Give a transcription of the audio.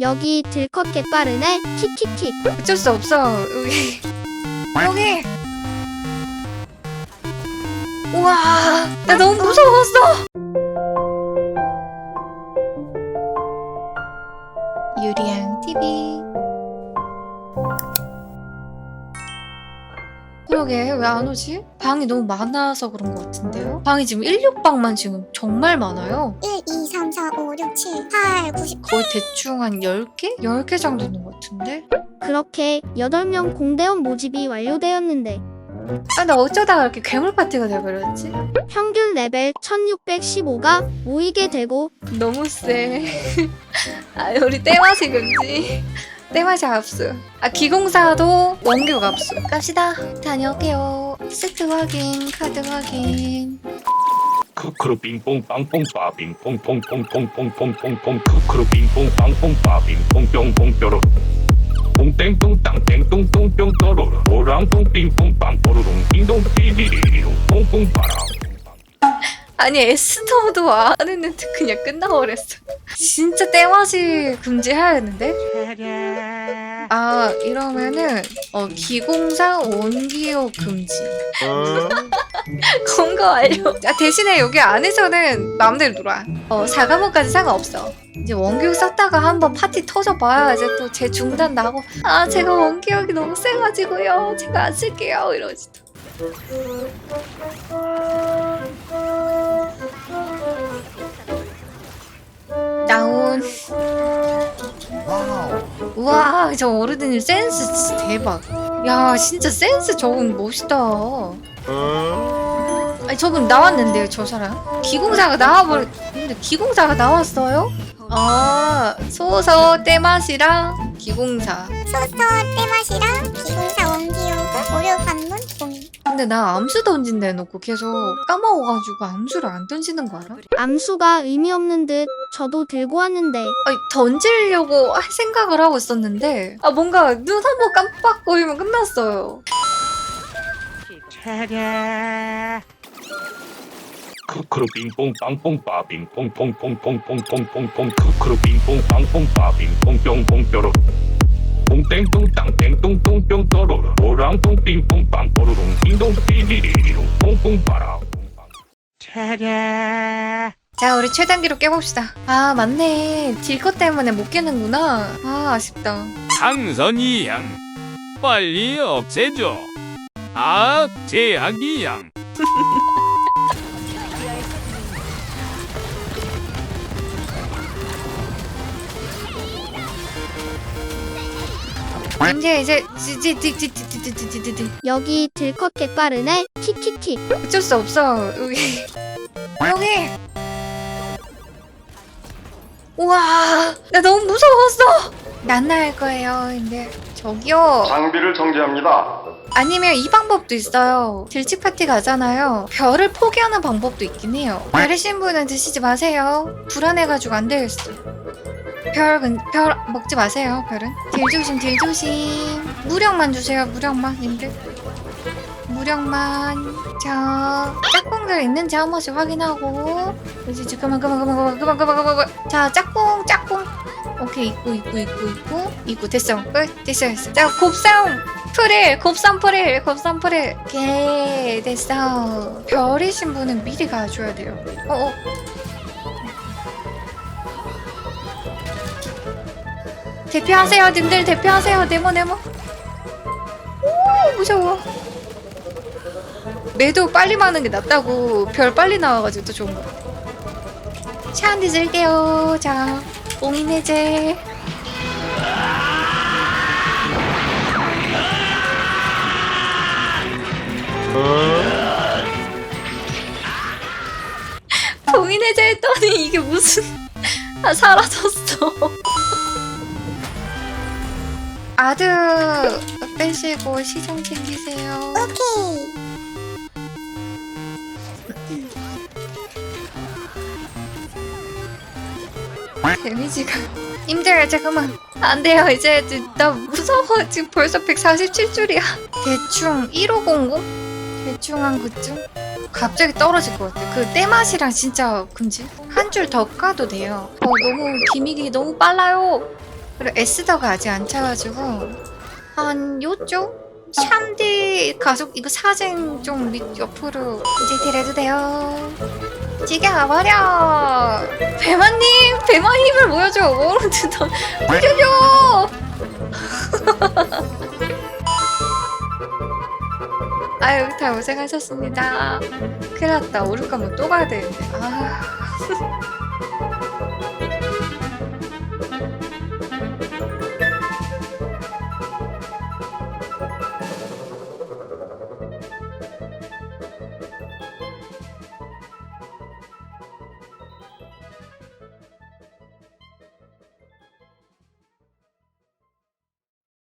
여기 들컥 개빠르네. 킥킥킥. 어쩔 수 없어. 여기. 여기. 우와 나 너무 무서웠어. 유리양 TV 그러게 왜안 오지? 방이 너무 많아서 그런 것 같은데요? 방이 지금 16방만 지금 정말 많아요 1, 2, 3, 4, 5, 6, 7, 8, 9, 10. 거의 대충 한 10개? 10개 정도 있는 것 같은데? 그렇게 8명 공대원 모집이 완료되었는데 아나 어쩌다가 이렇게 괴물 파티가 돼버렸지? 평균 레벨 1615가 모이게 되고 너무 세. 아, 우리 때맛이 금지. 때맛이 압수. 아, 기공사도 원격 압수. 갑시다. 다녀올게요. 세트 확인, 카드 확인. 크크루 빙뽕 빵뽕 빠빙 퐁퐁퐁퐁퐁퐁퐁퐁 크크루 빙뽕 빵뽕 빠빙 퐁뿅퐁 뾰로 퐁땡뚱 땅땡뚱 뚱뿅 떠로로 오랑뚱 빙뽕 빵 뽀로롱 띵동 띠리리리롱 퐁퐁 빠랑 아니, 에스더도 안 했는데 그냥 끝나버렸어. 진짜 때맛이 금지해야겠는데? 아, 이러면은, 어, 기공사 원기호 금지. 검거 완료. 아, 대신에 여기 안에서는 마음대로 놀아. 어, 4과목까지 상관없어. 이제 원기옥 썼다가 한번 파티 터져봐야 이제 또 재중단 나고 아 제가 원기옥이 너무 세가지고요 제가 안 쓸게요 이러지 또. 와 저 어르신님 센스 진짜 대박 야 진짜 센스 저분 멋있다 아니 저분 나왔는데요 저 사람 기공사가 나와버렸 근데 기공사가 나왔어요? 아 소서 때맛이랑 기공사 소서 때맛이랑 기공사 원기호구 오류 관문 공인. 근데 나 암수 던진다 해놓고 계속 까먹어가지고 암수를 안 던지는 거 알아? 암수가 의미 없는 듯 저도 들고 왔는데. 아니 던지려고 할 생각을 하고 있었는데 아 뭔가 눈 한 번 깜빡거리면 끝났어요. 크크루 빙뽕 빵뽕 빠빙 퐁퐁퐁퐁퐁퐁퐁퐁 크크루 빙뽕 빵뽕 빠빙 퐁뿅퐁 뾰로 퐁땡뚱 땅땡뚱 뚱 뿅 떠로로 오랑뚱 빙뽕 빵 뽀로롱 띵동 띠리리리롱 퐁퐁 빠랑 자 우리 최단기로 깨봅시다. 아 맞네. 질것 때문에 못 깨는구나. 아 아쉽다. 상선이 양. 빨리 없애줘. 아 제약이 양 이제 이제 지지지지지지지지지 여기 들컥 개빠르네 킥킥킥 어쩔 수 없어 여기 여기 우와 나 너무 무서웠어 난나할 거예요 근데 저기요 장비를 정지합니다. 아니면 이 방법도 있어요 들치 파티 가잖아요 별을 포기하는 방법도 있긴 해요 별이신 분은 드시지 마세요 불안해가지고 안 되겠어 별, 근, 별 먹지 마세요, 별은. 딜 조심, 딜 조심. 무력만 주세요, 무력만, 님들. 무력만. 자, 짝꿍들 있는지 한 번씩 확인하고. 이제 지 그만, 그만, 그만, 그만, 그만, 그만, 그만, 그만. 자, 짝꿍, 짝꿍. 오케이, 있고, 있고, 있고, 있고. 있고, 됐어. 끝, 됐어, 됐어. 자, 곱싸움. 프릴, 곱삼 프릴, 곱삼 프릴. 오케이, 됐어. 별이신 분은 미리 가줘야 돼요. 어어. 대표하세요 님들. 대표하세요. 네모 네모. 오 무서워. 매도 빨리 마는 게 낫다고. 별 빨리 나와가지고 더 좋은 거. 샤한디 쓸게요. 자 봉인 해제. 봉인 해제 했더니 이게 무슨 아 사라졌어 아드 빼시고 시정 챙기세요. 오케이. 데미지가 힘들어 잠깐만. 안 돼요. 이제 나 무서워. 지금 벌써 147줄이야. 대충 1500 대충 한 그쯤? 갑자기 떨어질 것 같아. 그 때맛이랑 진짜 금지? 한 줄 더 까도 돼요. 어 너무 기믹이 너무 빨라요 그리고 에스더가 아직 안 차가지고 한 요쪽 샴디 가속 이거 사진 좀 밑 옆으로 이제 데려도 돼요. 지겨버려. 배마님, 배마 힘을 보여줘. 오른쪽 더 보여줘. 아유, 다 고생하셨습니다. 큰일 났다. 오를 거면 또 가야 되는데. 아.